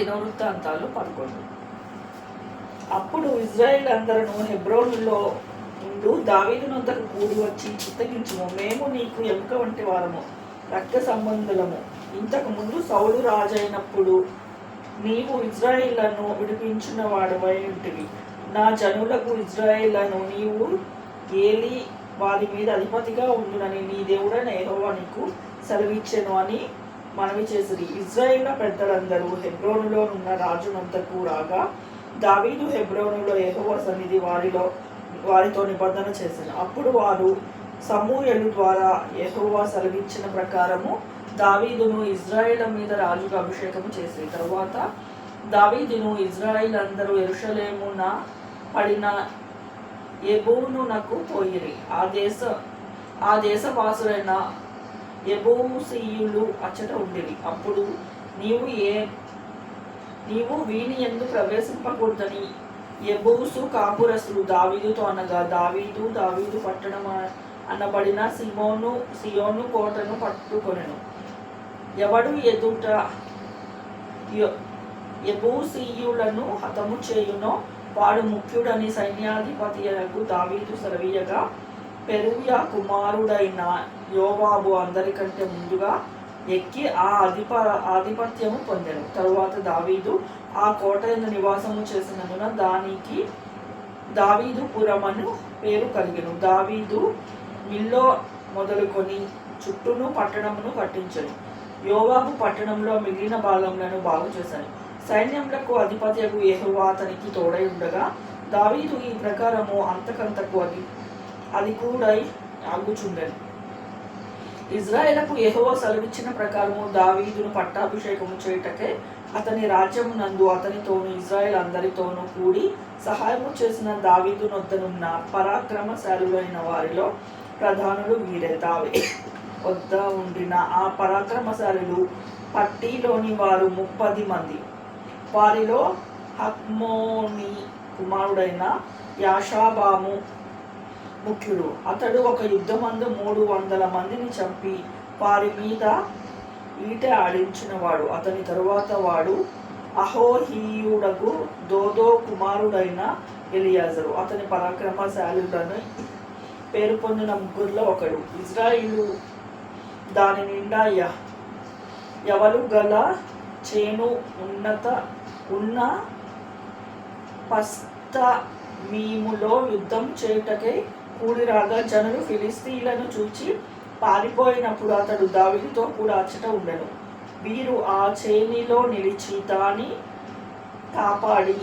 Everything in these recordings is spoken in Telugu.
దినవృత్తాంతాలు పదకొండు అప్పుడు ఇజ్రాయెల్ అందరూ హెబ్రోన్లో ఉండు దావీదునంతకు కూడి వచ్చి చిత్తగించుము. మేము నీకు ఎముక వంటి వారము రక్త సంబంధులము. ఇంతకు ముందు సౌలు రాజైనప్పుడు నీవు ఇజ్రాయిళ్ళను విడిపించిన వాడవై ఉంటివి. నా జనులకు ఇజ్రాయిళ్ళను నీవు ఏలి వారి మీద అధిపతిగా ఉండునని నీ దేవుడైన యెహోవా నీకు సెలవిచ్చెను అని మనవి చేసిరి. ఇజ్రాయిల్ పెద్దలందరూ హెబ్రోనులో ఉన్న రాజునంతకు రాగా దావీదు హెబ్రోనులో యెహోవా సన్నిధి వారిలో వారితో నిబంధన చేశారు అప్పుడు వారు సమూహలు ద్వారా ఎహోవా సెలవిచ్చిన ప్రకారము దావీదును ఇజ్రాయిల్ మీద రాజుగా అభిషేకం చేసి తరువాత దావీదును ఇజ్రాయిల్ అందరూ ఎరుషలేమున పడిన ఎబోనునకు పోయిరి. ఆ దేశ ఆ దేశవాసులైన ఎబూసీయులు అచ్చట ఉండేవి. అప్పుడు నీవు ఏ నీవు వీని ఎందు ప్రవేశింపకూడదని ఎబూసు కాపురసులు దావీదుతో అనగా దావీదు దావీదు పట్టణం అనబడిన సిమోను సియోను కోటను పట్టుకొనెను. ఎవడు ఎదుట ఎబూసీయులను హతము చేయునో వాడు ముఖ్యుడని సైన్యాధిపతి దావీదు సెలవీయగా పెరుయ కుమారుడైన యోవాబు అందరికంటే ముందుగా ఎక్కి ఆ అధిప ఆధిపత్యము పొందారు తరువాత దావీదు ఆ కోట నివాసము చేసినందున దానికి దావీదు పురమను పేరు కలిగను. దావీదు మిల్లో మొదలుకొని చుట్టూను పట్టణమును కట్టించను. యోవాబు పట్టణంలో మిగిలిన భాగములను బాగు చేశాను సైన్యములకు అధిపత్యకు యెహోవా అతనికి తోడై ఉండగా దావీదు ఈ ప్రకారము అంతకంతకు అధి అది కూడా ఆగుచుండెను ఇజ్రాయేలకు యెహోవా సెలవిచ్చిన ప్రకారము దావీదును పట్టాభిషేకము చేయుటకే అతని రాజ్యమునందు అతనితోను ఇజ్రాయెల్ అందరితోనూ కూడి సహాయము చేసిన దావీదు నొద్దనున్న పరాక్రమశాలులైన వారిలో ప్రధానులు వీరే. దావి వద్ద ఉండిన ఆ పరాక్రమశాలులు పట్టీలోని వారు ముప్పది మంది. వారిలో హక్మోని కుమారుడైన యాషాబాము ముఖ్యుడు. అతడు ఒక యుద్ధమందు మూడు వందల మందిని చంపి వారి మీద ఈట ఆడించినవాడు. అతని తరువాత వాడు అహోహీయుడకు దోదో కుమారుడైన ఎలియాజరు. అతని పరాక్రమశాలుడని పేరు పొందిన ముగ్గురులో ఒకడు. ఇజ్రాయిలు దాని నిండా య- ఎవలు గల చేను ఉన్నత ఉన్న పస్త మీములో యుద్ధం చేయుటకై కూడి రాగా జనులు ఫిలిస్తీన్లను చూచి పారిపోయినప్పుడు అతడు దావిదితో కూడా అచ్చట ఉండను. వీరు ఆ చేనిలో నిలిచి దాని కాపాడి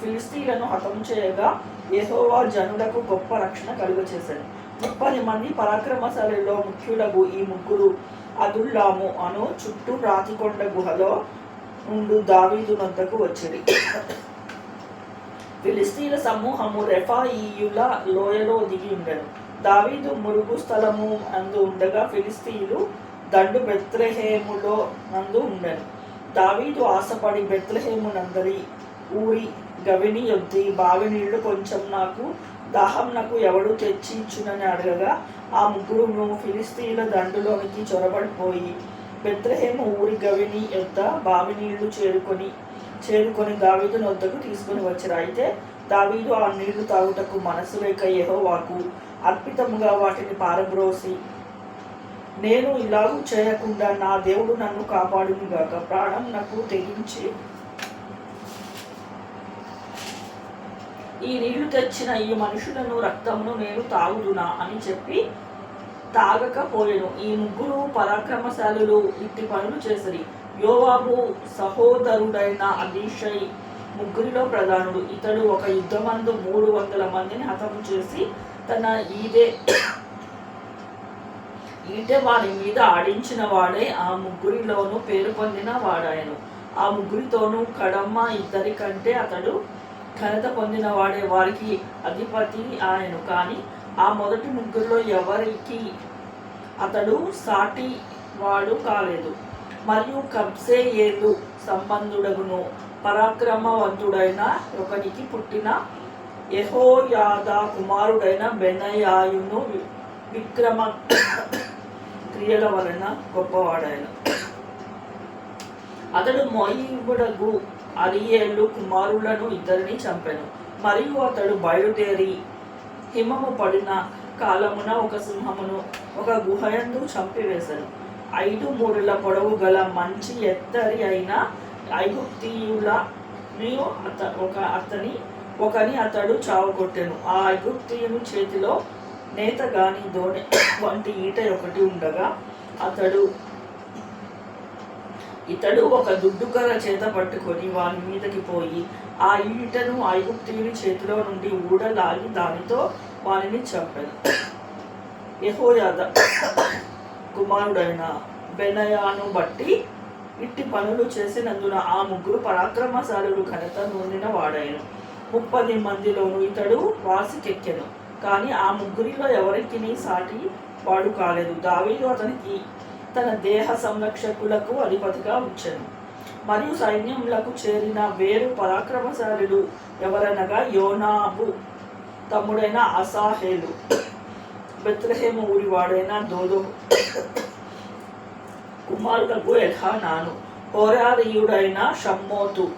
ఫిలిస్తీన్లను హతం చేయగా యెహోవా జనులకు గొప్ప రక్షణ కలుగచేశాడు. ముప్పది మంది పరాక్రమశాలలో ముఖ్యులకు ఈ ముగ్గురు అదుల్లాము అను చుట్టూ రాతికొండ గుహలో ఉండు దావీదు నొద్దకు వచ్చింది. ఫిలిస్తీన్ల సమూహము రెఫాయియుల లోయలో దిగి ఉండను. దావీదు మురుగు స్థలము అందు ఉండగా ఫిలిస్తీయులు దండు బెత్లహేములో నందు ఉండను. దావీదు ఆశపడి బెత్లెహేము నందరి ఊరి గవిని యొద్ది బావి నీళ్ళు కొంచెం నాకు దాహం నాకు ఎవడు తెచ్చి ఇచ్చునని అడగగా ఆ ముగ్గురును ఫిలిస్తీన్ల దండులోనికి చొరబడిపోయి బెత్లహేము ఊరి గవిని యొద్ద బావి నీళ్ళు చేరుకొని చేరుకొని దావీదు నొద్దకు తీసుకుని వచ్చారు అయితే దావీదు ఆ నీళ్ళు తాగుటకు మనసు లేక యెహోవాకు అర్పితముగా వాటిని పారబ్రోసి నేను ఇలాగూ చేయకుండా నా దేవుడు నన్ను కాపాడునుగాక ప్రాణం నాకు తెగించి ఈ నీళ్ళు తెచ్చిన ఈ మనుషులను రక్తమును నేను తాగుదునా? అని చెప్పి తాగకపోలేను. ఈ ముగ్గురు పరాక్రమశాలులు ఇట్టి పనులు చేసరి. యోవాబు సహోదరుడైన అభిషై ముగ్గురిలో ప్రధానుడు. ఇతడు ఒక యుద్ధమందు మూడు వందల మందిని హతము చేసి తన ఈదే ఈటె వారి మీద ఆడించిన వాడే ఆ ముగ్గురిలోనూ పేరు పొందిన వాడాయను. ఆ ముగ్గురితోనూ కడమ్మ ఇద్దరి కంటే అతడు ఘనత పొందిన వాడే. వారికి అధిపతి ఆయను. కానీ ఆ మొదటి ముగ్గురిలో ఎవరికి అతడు సాటి వాడు కాలేదు. మరియు కబ్సే ఏదు సంబంధుడగును. పరాక్రమవంతుడైన ఒకనికి పుట్టిన యహోయాద కుమారుడైన బెనయాయును వి- విక్రమ క్రియల వలన గొప్పవాడైన. అతడు మోయిబుడగు అరియేలు కుమారులను ఇద్దరిని చంపెను. మరియు అతడు బయలుదేరి హిమము పడిన కాలమున ఒక సింహమును ఒక గుహయందు చంపివేశారు ఐదు మూడుల పొడవు గల మంచి ఎత్తరి అయిన ఐగుప్తీయుల అత ఒక అతని ఒకని అతడు చావగొట్టెను. ఆ ఐగుప్తీయుని చేతిలో నేత గాని దోణి వంటి ఈట ఒకటి ఉండగా అతడు ఇతడు ఒక దుడ్డుకర్ర చేత పట్టుకొని వాని మీదకి పోయి ఆ ఈటను ఐగుప్తీయుని చేతిలో నుండి ఊడలాగి దానితో వానిని చంపెను. యహోయాద కుమారుడైన బెనయాను బట్టి ఇట్టి పనులు చేసినందున ఆ ముగ్గురు పరాక్రమశాలులు ఘనత నూనెన వాడాయను ముప్పది మందిలోనూ ఇతడు వాసికెక్కెను. కానీ ఆ ముగ్గురిలో ఎవరికి సాటి వాడు కాలేదు. దావీదు అతనికి తన దేహ సంరక్షకులకు అధిపతిగా ఉంచెను. మరియు సైన్యములకు చేరిన వేరు పరాక్రమశాలులు ఎవరనగా యోనాబు తమ్ముడైన అసాహేలు. బెత్రహేమ ఊరి వాడైన దోదో కుమారులకు ఎల్హానాను. హోరారీయుడైన షమ్మోతు.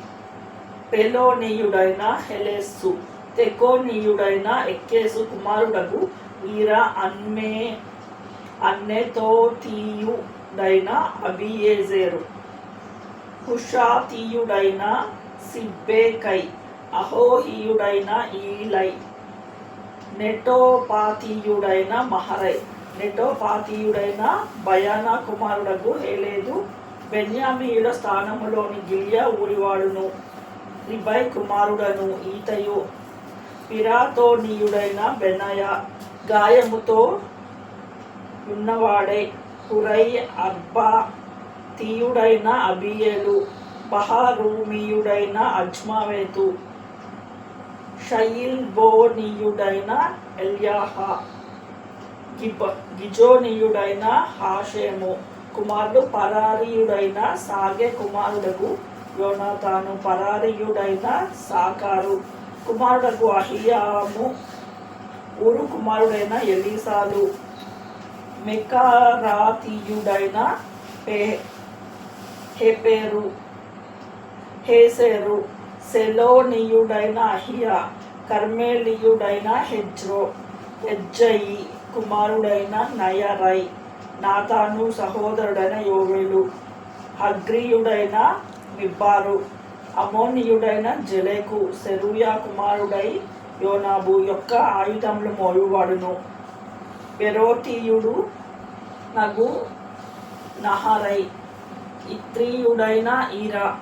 పెలోనీయుడైన హెలెస్సు. తెకోనీయుడైన ఎక్కేసు కుమారుడకు వీర అన్మే అన్నెతోతీయుడైన అబియేజేరు హుషాతీయుడైన సిబ్బేకై అహోహీయుడైన ఈలై నెటోపాతీయుడైన మహరై నెటోపాతీయుడైన భయాన కుమారుడకు హేలేదు బెన్యామీయుల స్థానములోని గిలియా ఊరివాడును రిబై కుమారుడను ఈతయు పిరాతోనీయుడైన బెనయ గాయముతో ఉన్నవాడే. హురై అబ్బా తీయుడైన అబియలు బహారూమీయుడైన అజ్మావేతు షయిల్బోనీయుడైన ఎల్యాహా గిబ గిజోనీయుడైన హాషేము కుమారుడు పరారీయుడైన సాగే కుమారుడకు యోనాతాను పరారీయుడైన సాకారు కుమారుడకు అహియాము ఊరు కుమారుడైన ఎలీసాలు మెకారాతీయుడైన పే హెపేరు హేసేరు సెలోనియుడైన అహియా కర్మేలియుడైన హెజ్రో హెజ్జయి కుమారుడైన నయరై నాతాను సహోదరుడైన యోవేలు అగ్రియుడైన మిబ్బారు అమోనియుడైన జలేకు సెరూయా కుమారుడై యోనాబు యొక్క ఆయుధములు మోయువాడును. బెరోటీయుడు నగు నహరై. ఇత్రీయుడైన ఈరా.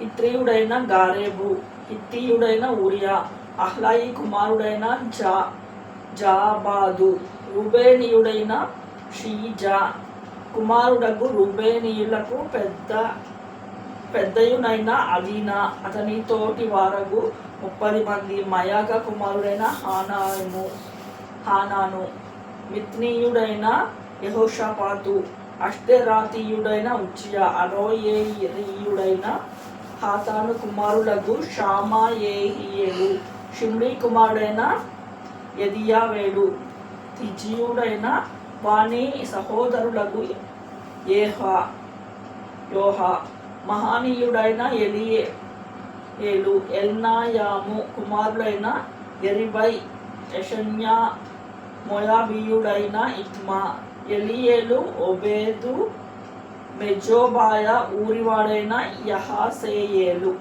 ఇత్రీయుడైన గారేబు. ఇత్తీయుడైన ఊరియా. అహ్లాయి కుమారుడైన జా. జాబాదు. రుబేనియుడైన షీజా. కుమారుడకు రుబేనియులకు పెద్ద పెద్దయునైన అలీనా. అతని తోటి వారగు ముప్పది మంది. మయాక కుమారుడైన హానాము హానాను. మిత్నీయుడైన యహోషపాతు అష్టరాతీయుడైన ఉచియా అరోయేయుడైన హాతాను కుమారులకు షామాయేహియేలు షిమ్రీ కుమారుడైన యదియావేడు తిజియుడైన వాణి సహోదరులకు ఏహా యోహా మహానీయుడైన ఎలియే ఏలు ఎల్నాయాము కుమారుడైన ఎరిబై యషన్యా మొయాబీయుడైన ఇత్మా ఎలియేలు ఒబేదు మెజోబాయ ఊరివాడైన యహాసేయేలు.